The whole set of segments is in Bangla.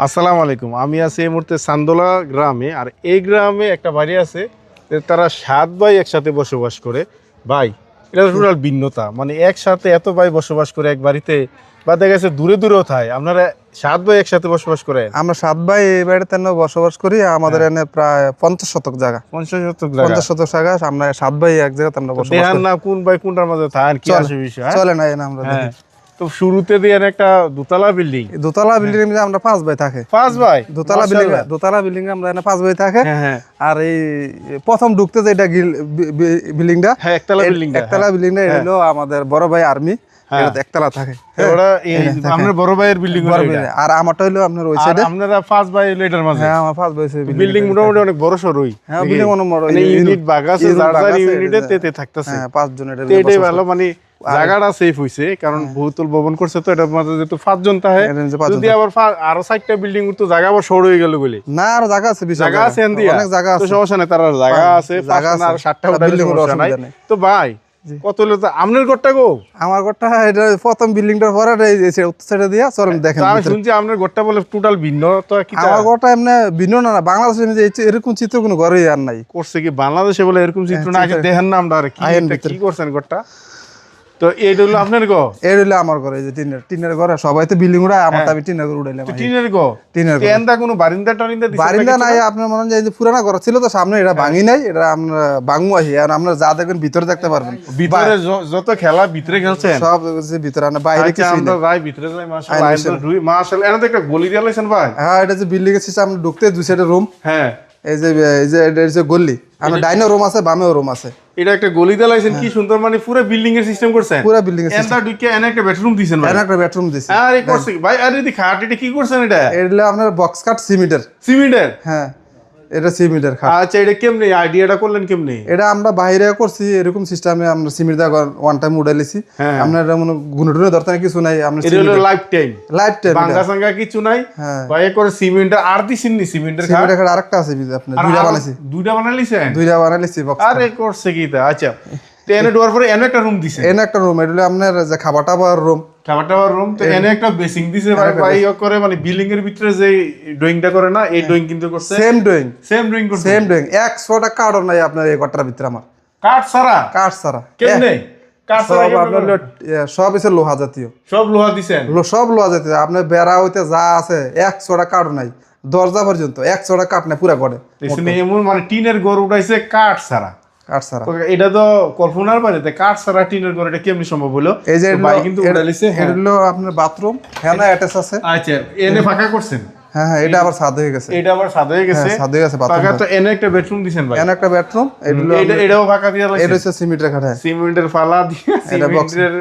আসসালামু আলাইকুম। আমি আছি এই মুহূর্তে সান্দোলা গ্রামে আর এই গ্রামে একটা বাড়ি আছে তারা সাত ভাই একসাথে বসবাস করে। ভাই এটা টোটাল ভিন্নতা মানে একসাথে এত ভাই বসবাস করে এক বাড়িতে বা দেখা গেছে দূরে দূরেও থাকে আপনারা সাত ভাই একসাথে বসবাস করে আমরা সাত ভাই এই বাড়িতে বসবাস করি আমাদের এনে প্রায় পঞ্চাশ শতক জায়গা। পঞ্চাশ শতক পঞ্চাশ শতক জায়গা আমরা সাত ভাই এক জায়গাতে আমরা বসবাস করি। না কোন ভাই কোনটার মাঝে থাকেন কি চলে। আসে বিষয় হ্যাঁ? চলে না আমরা হ্যাঁ। তো শুরুতে দিয়ে একটা দোতলা বিল্ডিং দোতলা বিল্ডিং এ আমরা পাঁচ ভাই থাকে। পাঁচ ভাই? দোতলা বিল্ডিং দোতলা বিল্ডিং আমরা এনে পাঁচ ভাই থাকে। হ্যাঁ হ্যাঁ। আর এই প্রথম ঢুকতে যেটা বিল্ডিংটা হ্যাঁ একতলা বিল্ডিং একতলা বিল্ডিংটা এটা হলো আমাদের বড় ভাই আর্মি হ্যাঁ। একতলা থাকে। ওরা আপনার বড় ভাইয়ের বিল্ডিং আর আমারটা হলো আপনার ওই সাইডে আপনারা পাঁচ ভাই হলো মাঝে। হ্যাঁ আমার পাঁচ ভাই বিল্ডিং মোটামুটি অনেক বড় সরই হ্যাঁ, building অনেক বড়। ইউনিট বাগ যার যার ইউনিটে তেতে থাকতেছে। হ্যাঁ পাঁচ জন এটা এটাই ভালো মানে জায়গাটা সেফ হইছে কারণ বহুতল ভবন করছে তো এটার মাঝে যেহেতু পাঁচজন পাঁচজন যদি আবার আরও চারটা বিল্ডিং তো জায়গা আবার সর হয়ে গেল বলে। না আর জায়গা আছে জায়গা আছে অনেক জায়গা আছে। সমস্যা নাই তার জায়গা আছে জায়গা আর সাতটা সমস্যা নাই। তো ভাই কত হলো তো আপনার ঘরটা গো? আমার ঘরটা এটা প্রথম বিল্ডিংটার পরে এটা উত্তর দিয়া দেখেন আমি শুনছি আপনার ঘরটা বলে টোটাল ভিন্ন তো কি আমার ঘরটা এমনি ভিন্ন না না বাংলাদেশে এরকম চিত্র কোনো ঘরেই আর নাই। করছে কি বাংলাদেশে বলে এরকম চিত্র না আগে দেখেন না আমরা আর। কি করছেন ঘরটা? তো এইটা হলো আপনার গো এই রইল আমার ঘরে যে টিনের টিনের ঘরে সবাই তো বিল্ডিং উড়ায় আমার আমি টিনের ঘর উড়াইলাম টিনের গো টিনের ঘর। এন্দা কোনো বারিন্দা টারিন্দা দিছে বারিন্দা নাই আপনার মনে হয় যে পুরানা ঘর ছিল তো সামনে এটা ভাঙি নাই এটা আমরা ভাঙমু আসি আর আমরা যা দেখবেন ভিতরে দেখতে পারবেন। ভিতরে যত খেলা ভিতরে খেলছেন। সব যে ভিতরে না বাইরে আচ্ছা কিছু আমরা ভিতরে যাই মাশাআল্লাহ মাশাআল্লাহ তো একটা গলি দিয়া লাইছেন ভাই। হ্যাঁ এটা যে বিল্ডিং এর সিস্টেম ঢুকতে দুই সাইডে রুম হ্যাঁ। এই যে এই যে এটা যে গলি। আমার ডাইনো রুম আছে বামেও রুম আছে। এটা একটা গলি দিয়া লাইছেন কি সুন্দর মানে পুরো বিল্ডিং এর সিস্টেম করছেন? পুরো বিল্ডিং এর এন্দা দুইকে এনে একটা বেডরুম দিছেন ভাই এনে একটা বেডরুম দিছেন আরে করছে ভাই আরে দি খাট এটা কি করছেন এটা? এটা আপনার বক্স কাট সিমিটার সিমিটার হ্যাঁ। এটা সিমিটার খাট। আচ্ছা এটা কেমনে? আইডিয়াটা করলেন কেমনে? এটা আমরা বাইরে করছি এরকম সিস্টেমে আমরা সিমিট দা ওয়ান টাইম উড়াইছি হ্যাঁ। আমরা এটা মনে গুনে টুনে ধরতে কিছু নাই আমরা এটা হলো life time life time Bangla Sanga কিছু নাই। বাইরে ভাই করে সিমেন্টের আর দিছেন নি সিমেন্টের খাট? সিমেন্টের খাট আরেকটা আছে বিজে আপনি দুইটা বানাইছি। দুইটা বানাইছেন? দুইটা বানাইছি বক্স আরে করছে কি তা? আচ্ছা তো এনে ডোয়ার পরে এনে একটা রুম দিছে। এনে একটা রুম এটা আপনার যে খাবার টাবার রুম খাবার টাবার রুম তো এনে একটা বেসিং দিছে ভাই ইয়ে করে মানে বিল্ডিং এর ভিতরে যে ড্রয়িংটা করে না এই ড্রয়িং কিন্তু করছে। সেম সেম ড্রয়িং করছে। সেম ডুইং একশোটা কার্ডও নাই আপনার এই ঘরটার ভিতরে আমার। কাঠ সারা কাঠ ছাড়া। কেমনে? সব সারা এসে লোহা জাতীয়। সব লোহা দিছেন? সব লোহা জাতীয়। আপনার বেড়া হইতে যা আছে একশোটা কাঠ নাই। দরজা পর্যন্ত একশোটা কাঠ নাই পুরা করে মানে টিনের ঘর উঠাইছে কাঠ সারা কাঠ ছাড়া এটা তো কল্পনার কাঠ টিনের ঘর এটা কেমনি সম্ভব হলো? এই যে ভাই কিন্তু এটা- উঠাইছে হলো আপনার বাথরুম হ্যাঁ না অ্যাটাচ আছে। আচ্ছা এনে ফাঁকা করছেন? হ্যাঁ হ্যাঁ এটা আবার সাদ হয়ে গেছে। এটা আবার সাদা হয়ে গেছে। হ্যাঁ, সাদ হয়ে গেছে বাথরুম তো এনে একটা বেডরুম ভাই। একটা বেডরুম এটা এটাও ফাঁকা দিয়ে এটা হচ্ছে সিমেন্টের কাঠ। হ্যাঁ সিমেন্টের ফালা দিয়ে সিমেন্টের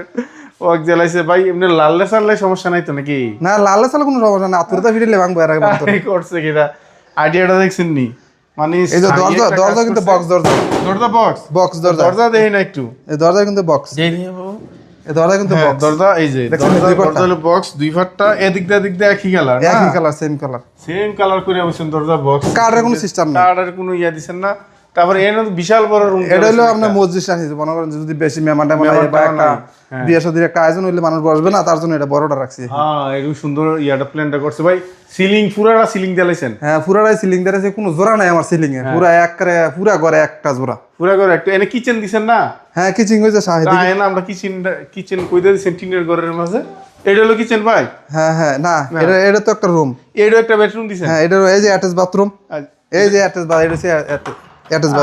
জ্বালাইছে ভাই এমনি লাল্লে সাল্লে সমস্যা নাই তো নাকি? না লাল সালে কোনো সমস্যা না আতুরতা ভাঙবো এর আগে। এই করছে কিনা? আইডিয়াটা দেখছেন নি মানে এই যে স্থায়ী দরজা একটা দরজা কাজ কিন্তু করছে। বক্স দরজা। দরজা বক্স বক্স দরজা। দরজা দেখি না একটু। এই দরজা কিন্তু বক্স এই দরজা কিন্তু বক্স দরজা এই যে দরজা দুই পাটটা? দরজা হলো বক্স দুই ফাটটা এদিক দিয়ে এদিক দিয়ে একই কালার একই colour same colour same colour করে বসেন দরজা বক্স কার্ডের কোনো সিস্টেম না কার্ডের কোনো ইয়া দিছেন না? তারপরে এর বিশাল বড় রুম এটা হলো আপনার মসজিদ সাহিজ মনে করেন যদি বেশি মেহমান টেমান হয় বা একটা হ্যাঁ। বিয়ে শাদীর একটা আয়োজন হইলে মানুষ বসবে না তার জন্য এটা বড়টা রাখছি। হ্যাঁ এরকম সুন্দর ইয়াটা প্ল্যানটা করছে। ভাই সিলিং পুরাটা সিলিং জ্বালাইছেন হ্যাঁ পুরাটাই সিলিং দেওয়া কোনো জোড়া নাই আমার সিলিং এ পুরা এক করে পুরা ঘরে একটা জোড়া। পুরা করে একটা এনে কিচেন দিছেন না? হ্যাঁ কিচিং হয়েছে শাহিদ তা এনে আমরা কিচেন কিচেন কইতে দিছেন টিনের ঘরের মাঝে। এটা হলো কিচেন ভাই? হ্যাঁ হ্যাঁ না এটা এটা তো একটা রুম এইটা একটা বেডরুম দিছেন? হ্যাঁ এটা এই যে অ্যাটাচ বাথরুম এই যে অ্যাটাচ বাথ এটা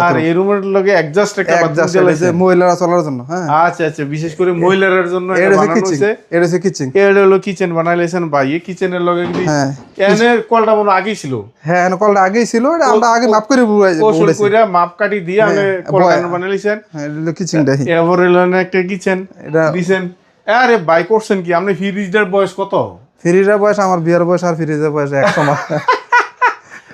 আর এই রুমের লগে অ্যাডজাস্ট একটা বাথরুম যে মহিলারা চলার জন্য হ্যাঁ। আচ্ছা আচ্ছা বিশেষ করে মহিলাদের জন্য এটা এটা বানানো হয়েছে এটা হচ্ছে কিচিং এটা হলো কিচেন বানাইলেছেন ভাই। এই কিচেনের লগে যদি হ্যাঁ। এনে কলটা মনে আগেই ছিল। হ্যাঁ কলটা আগেই ছিল এটা আমরা আগে মাপ করে কৌশল কইরা মাপ কাটি দিয়ে আমি কলটা বানাইলেছেন। হ্যাঁ এটা হলো কিচিংটা এবার হলো একটা কিচেন এটা দিছেন। আরে করছেন কি? আপনি ফ্রিজটার বয়স কত? ফ্রিজের বয়স আমার বিয়ের বয়স আর ফ্রিজের বয়স এক সময়।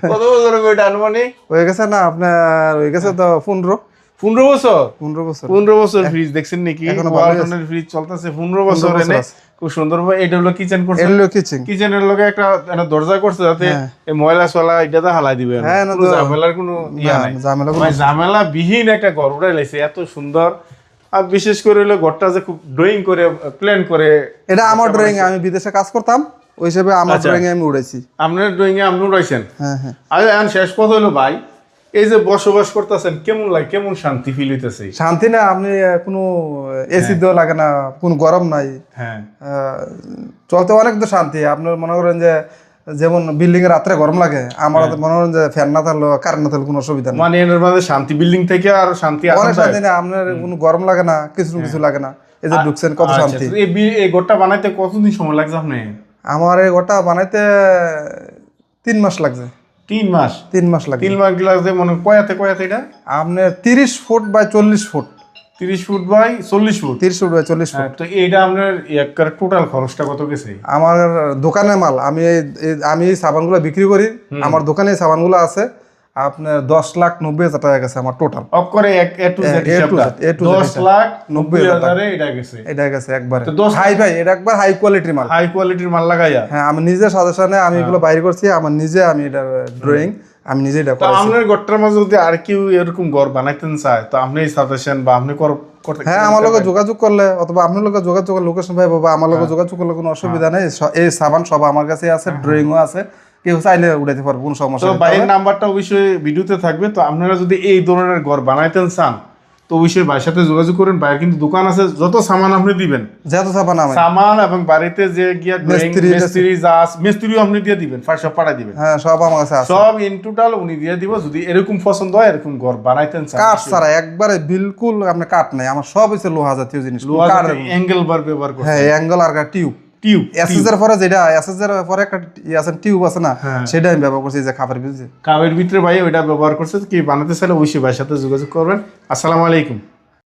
কত বছর হবে এটা আনুমানিক? হয়ে গেছে না আপনার হয়ে গেছে তো পনেরো। পনেরো বছর? পনেরো বছর। পনেরো বছর ফ্রিজ দেখছেন নাকি? ওয়ালটনের ফ্রিজ চলতেছে পনেরো বছর বছর এনে খুব সুন্দর এটা হলো কিচেন করছে। এটা হলো কিচিং কিচেনের লগে একটা একটা দরজা করছে যাতে এই ময়লা সলা এটাতে হালাই দিবে। হ্যাঁ, না ঝামেলার কোনো ইয়া নাই। ঝামেলা মানে ঝামেলা বিহীন একটা ঘর উঠাই লাইছে এত সুন্দর। আর বিশেষ করে হলো ঘরটা যে খুব ড্রয়িং করে প্ল্যান করে এটা আমার ড্রয়িং আমি বিদেশে কাজ করতাম। ওই হিসেবে আমার আচ্ছা। ড্রয়িং আমি উড়াইছি। আপনার ড্রয়িং এ আপনি রয়েছেন হ্যাঁ হ্যাঁ। আর এখন শেষ কথা হলো ভাই। এই যে বসবাস করতেছেন কেমন লাগে কেমন শান্তি ফিল হইতেছে? শান্তি না আপনি কোনো এসি দেওয়া লাগে না কোনো গরম নাই। হ্যাঁ। চলতে অনেক তো শান্তি। আপনার মনে করেন যে যেমন বিল্ডিং এ রাত্রে গরম লাগে আমার হ্যাঁ। মনে করেন যে ফ্যান না থাকলে কারেন্ট না থাকলে কোনো অসুবিধা নেই। মানে এর মধ্যে শান্তি বিল্ডিং থেকে আর শান্তি অনেক শান্তি না আপনার কোনো গরম লাগে না কিছু কিছু লাগে না। এই যে ঢুকছেন কত আচ্ছা, শান্তি। এই ঘরটা বানাইতে কতদিন সময় লাগছে আপনি আমার এই গোটা বানাইতে তিন মাস লাগছে। তিন মাস? তিন মাস লাগছে। তিন মাস লাগছে মনে কয়াতে কয়াতে এটা? আপনার তিরিশ ফুট বাই চল্লিশ ফুট। তিরিশ ফুট বাই চল্লিশ ফুট? তিরিশ ফুট বাই চল্লিশ ফুট। হ্যাঁ, তো এইটা আপনার একবার টোটাল খরচটা কত গেছে? আমার দোকানে মাল। আমি আমি এই সাবানগুলো বিক্রি করি। আমার দোকানে সাবানগুলো আছে। আপনার দশ লাখ নব্বই হাজার টাকা গেছে আমার টোটাল অফ করে দশ লাখ নব্বই হাজার এটা গেছে। এটা গেছে একবারে। হাই ভাই এটা একবার হাই কোয়ালিটির মাল। হাই কোয়ালিটির মাল লাগাইয়া। হ্যাঁ আমি নিজে সাজেশনে আমি এগুলো বাইর করছি আমার নিজে আমি এটা ড্রয়িং আমি নিজে এটা তো করাইছি আপনার ঘরটার মাঝে যদি আর কেউ এরকম ঘর বানাইতেন চায় তো আপনি সাজেশন বা আপনি কর- হ্যাঁ আমার লোক যোগাযোগ করলে অথবা আপনার লোক যোগাযোগ লোকেশন ভাই বাবা আমার লোক যোগাযোগ করলে কোনো অসুবিধা নেই। এই সাবান সব আমার কাছে আছে ড্রয়িংও আছে। কেউ চাইলে উঠাইতে পারব কোনো সমস্যা তো বাইরের নাম্বারটা অবশ্যই ভিডিওতে থাকবে। তো আপনারা যদি এই ধরনের ঘর বানাইতেন চান তো অবশ্যই ভাইয়ের সাথে যোগাযোগ করেন। বাইরে কিন্তু দোকান আছে যত সামান আপনি দিবেন। যত আমি। সামান এবং বাড়িতে যে গিয়া মিস্ত্রি যা মিস্ত্রিও আপনি দিয়ে দিবেন ফার সব পাঠাই দিবেন। হ্যাঁ সব আমার কাছে আছে। সব ইন টোটাল উনি দিয়ে দিব যদি এরকম পছন্দ হয় এরকম ঘর বানাইতেন চান। কাঠ ছাড়া একবারে বিলকুল আপনার কাঠ নাই আমার সব হচ্ছে লোহা জাতীয় জিনিস। লোহা অ্যাঙ্গেল বার ব্যবহার করছে হ্যাঁ অ্যাঙ্গেল আর টিউব। টিউব এসএস এর পরে যেটা এসএস এর পরে একটা আছে টিউব আছে না হ্যাঁ। সেটা আমি ব্যবহার করছি যে খাবার ভিতরে ভিতরে ভাই ওইটা ব্যবহার করছে কি বানাতে চাইলে অবশ্যই ভাইয়ের সাথে যোগাযোগ করবেন। আসসালামু আলাইকুম।